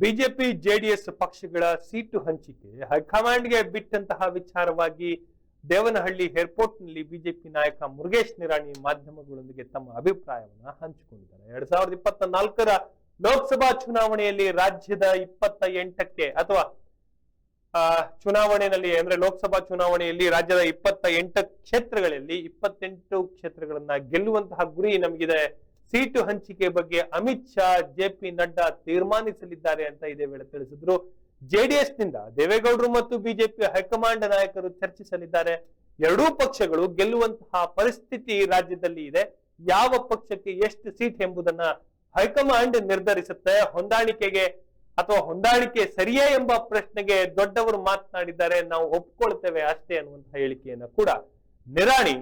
BJP JDS ಪಕ್ಷಗಳ seat ಹಂಚಿಕೆ, ಹೈಕಮಾಂಡ್ಗೆ ಬಿಟ್ಟಂತಹ ವಿಚಾರವಾಗಿ ದೇವನಹಳ್ಳಿ ಏರ್ಪೋರ್ಟ್ನಲ್ಲಿ ಬಿಜೆಪಿ ನಾಯಕ ಮುರುಗೇಶ್ ನಿರಾಣಿ ಮಾಧ್ಯಮಗಳೊಂದಿಗೆ ತಮ್ಮ ಅಭಿಪ್ರಾಯವನ್ನು ಹಂಚಿಕೊಂಡಿದ್ದಾರೆ. ಎರಡ್ ಸಾವಿರದ ಇಪ್ಪತ್ತ ನಾಲ್ಕರ ಲೋಕಸಭಾ ಚುನಾವಣೆಯಲ್ಲಿ ರಾಜ್ಯದ ಇಪ್ಪತ್ತ ಎಂಟಕ್ಕೆ ಅಥವಾ ಚುನಾವಣೆಯಲ್ಲಿ ಅಂದ್ರೆ ಲೋಕಸಭಾ ಚುನಾವಣೆಯಲ್ಲಿ ರಾಜ್ಯದ ಇಪ್ಪತ್ತ ಎಂಟು ಕ್ಷೇತ್ರಗಳಲ್ಲಿ ಇಪ್ಪತ್ತೆಂಟು ಕ್ಷೇತ್ರಗಳನ್ನ ಗೆಲ್ಲುವಂತಹ ಗುರಿ ನಮಗಿದೆ. ಸೀಟು ಹಂಚಿಕೆ ಬಗ್ಗೆ ಅಮಿತ್ ಶಾ, ಜೆ ಪಿ ನಡ್ಡಾ ತೀರ್ಮಾನಿಸಲಿದ್ದಾರೆ ಅಂತ ಇದೇ ವೇಳೆ ತಿಳಿಸಿದ್ರು. ಜೆಡಿಎಸ್ನಿಂದ ದೇವೇಗೌಡರು ಮತ್ತು ಬಿಜೆಪಿ ಹೈಕಮಾಂಡ್ ನಾಯಕರು ಚರ್ಚಿಸಲಿದ್ದಾರೆ. ಎರಡೂ ಪಕ್ಷಗಳು ಗೆಲ್ಲುವಂತಹ ಪರಿಸ್ಥಿತಿ ರಾಜ್ಯದಲ್ಲಿ ಇದೆ. ಯಾವ ಪಕ್ಷಕ್ಕೆ ಎಷ್ಟು ಸೀಟ್ ಎಂಬುದನ್ನ ಹೈಕಮಾಂಡ್ ನಿರ್ಧರಿಸುತ್ತೆ, ಹೊಂದಾಣಿಕೆಗೆ ಅಥವಾ ಹೊಂದಾಣಿಕೆ ಸರಿಯೇ ಎಂಬ ಪ್ರಶ್ನೆಗೆ ದೊಡ್ಡವರು ಮಾತನಾಡಿದ್ದಾರೆ. ನಾವು ಒಪ್ಕೊಳ್ತೇವೆ ಅಷ್ಟೇ ಅನ್ನುವಂತಹ ಹೇಳಿಕೆಯನ್ನ ಕೂಡ ನಿರಾಣಿ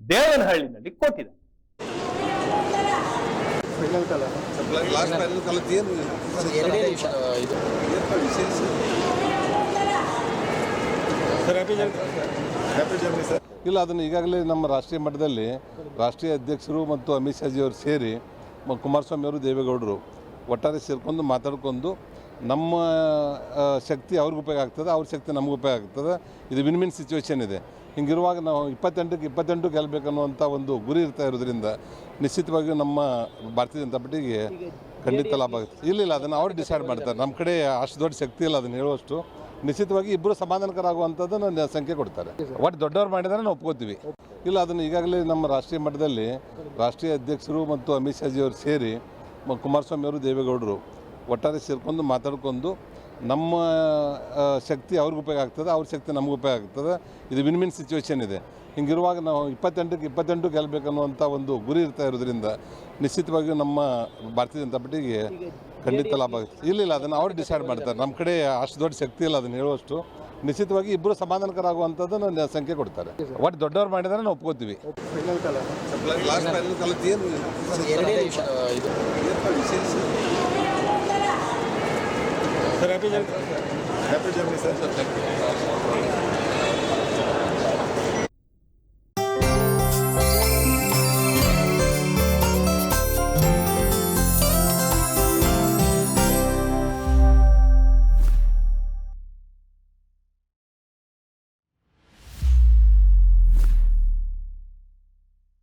ದೇವನಹಳ್ಳಿನಲ್ಲಿ ಕೊಟ್ಟಿದ್ದಾರೆ. ಲಾಸ್ಟ್ ಫೈನಲ್ ಕಲರ್ ಏನು? ಎರಡೇ ನಿಮಿಷ. ಇದು. ವಿಶೇಷ? ಹ್ಯಾಪಿ ಜರ್ನಿ ಸರ್ ಇಲ್ಲ ಅದನ್ನು ಈಗಾಗಲೇ ನಮ್ಮ ರಾಷ್ಟ್ರೀಯ ಮಟ್ಟದಲ್ಲಿ ರಾಷ್ಟ್ರೀಯ ಅಧ್ಯಕ್ಷರು ಮತ್ತು ಅಮಿತ್ ಶಾಜಿಯವರು ಸೇರಿ ಮ- ಕುಮಾರಸ್ವಾಮಿ ಅವರು ದೇವೇಗೌಡರು. ಒಟ್ಟಾರೆ ಸೇರ್ಕೊಂಡು ಮಾತಾಡ್ಕೊಂಡು ನಮ್ಮ ಶಕ್ತಿ ಅವ್ರಿಗೆ ಉಪಯೋಗ ಆಗ್ತದೆ, ಅವ್ರ ಶಕ್ತಿ ನಮ್ಗೆ ಉಪಯೋಗ ಆಗ್ತದೆ. ಇದು ವಿನ್ ವಿನ್ ಸಿಚುವೇಷನ್ ಇದೆ. ಹಿಂಗಿರುವಾಗ ನಾವು ಇಪ್ಪತ್ತೆಂಟಕ್ಕೆ ಇಪ್ಪತ್ತೆಂಟು ಗೆಲ್ಲಬೇಕನ್ನುವಂಥ ಒಂದು ಗುರಿ ಇರ್ತಾ ಇರೋದ್ರಿಂದ ನಿಶ್ಚಿತವಾಗಿಯೂ ನಮ್ಮ ಭಾರತೀಯ ಜನತಾ ಪಾರ್ಟಿಗೆ ಖಂಡಿತ ಲಾಭ ಆಗುತ್ತೆ. ಇಲ್ಲ ಇಲ್ಲ, ಅದನ್ನು ಅವ್ರು ಡಿಸೈಡ್ ಮಾಡ್ತಾರೆ. ನಮ್ಮ ಕಡೆ ಅಷ್ಟು ದೊಡ್ಡ ಶಕ್ತಿ ಇಲ್ಲ ಅದನ್ನು ಹೇಳುವಷ್ಟು. ನಿಶ್ಚಿತವಾಗಿ ಇಬ್ಬರು ಸಮಾಧಾನಕರ ಆಗುವಂಥದ್ದನ್ನು ಸಂಖ್ಯೆ ಕೊಡ್ತಾರೆ. ಒಟ್ಟು ದೊಡ್ಡವ್ರು ಮಾಡಿದರೆ ನಾವು ಒಪ್ಕೋತೀವಿ. ಇಲ್ಲ, ಅದನ್ನು ಈಗಾಗಲೇ ನಮ್ಮ ರಾಷ್ಟ್ರೀಯ ಮಟ್ಟದಲ್ಲಿ ರಾಷ್ಟ್ರೀಯ ಅಧ್ಯಕ್ಷರು ಮತ್ತು ಅಮಿತ್ ಶಾಜಿಯವರು ಸೇರಿ ಕುಮಾರಸ್ವಾಮಿ ಅವರು ದೇವೇಗೌಡರು ಒಟ್ಟಾರೆ ಸೇರ್ಕೊಂಡು ಮಾತಾಡ್ಕೊಂಡು ನಮ್ಮ ಶಕ್ತಿ ಅವ್ರಿಗೆ ಉಪಯೋಗ ಆಗ್ತದೆ, ಅವ್ರ ಶಕ್ತಿ ನಮಗೆ ಉಪಯೋಗ ಆಗ್ತದೆ. ಇದು ವಿನ್ ವಿನ್ ಸಿಚುವೇಶನ್ ಇದೆ. ಹಿಂಗಿರುವಾಗ ನಾವು ಇಪ್ಪತ್ತೆಂಟಕ್ಕೆ ಇಪ್ಪತ್ತೆಂಟು ಗೆಲ್ಲಬೇಕನ್ನುವಂಥ ಒಂದು ಗುರಿ ಇರ್ತಾ ಇರೋದ್ರಿಂದ ನಿಶ್ಚಿತವಾಗಿಯೂ ನಮ್ಮ ಭಾರತೀಯ ಜನತಾ ಪಾರ್ಟಿಗೆ ಖಂಡಿತ ಲಾಭ ಆಗುತ್ತೆ. ಇಲ್ಲ ಇಲ್ಲ, ಅದನ್ನು ಅವ್ರು ಡಿಸೈಡ್ ಮಾಡ್ತಾರೆ. ನಮ್ಮ ಕಡೆ ಅಷ್ಟು ದೊಡ್ಡ ಶಕ್ತಿ ಇಲ್ಲ ಅದನ್ನು ಹೇಳುವಷ್ಟು. ನಿಶ್ಚಿತವಾಗಿ ಇಬ್ಬರು ಸಮಾಧಾನಕರ ಆಗುವಂಥದ್ದನ್ನು ಸಂಖ್ಯೆ ಕೊಡ್ತಾರೆ. ಒಟ್ಟು ದೊಡ್ಡವ್ರು ಮಾಡಿದ್ರೆ ನಾವು ಒಪ್ಕೋತೀವಿ. Sir happy journey. ಸರ್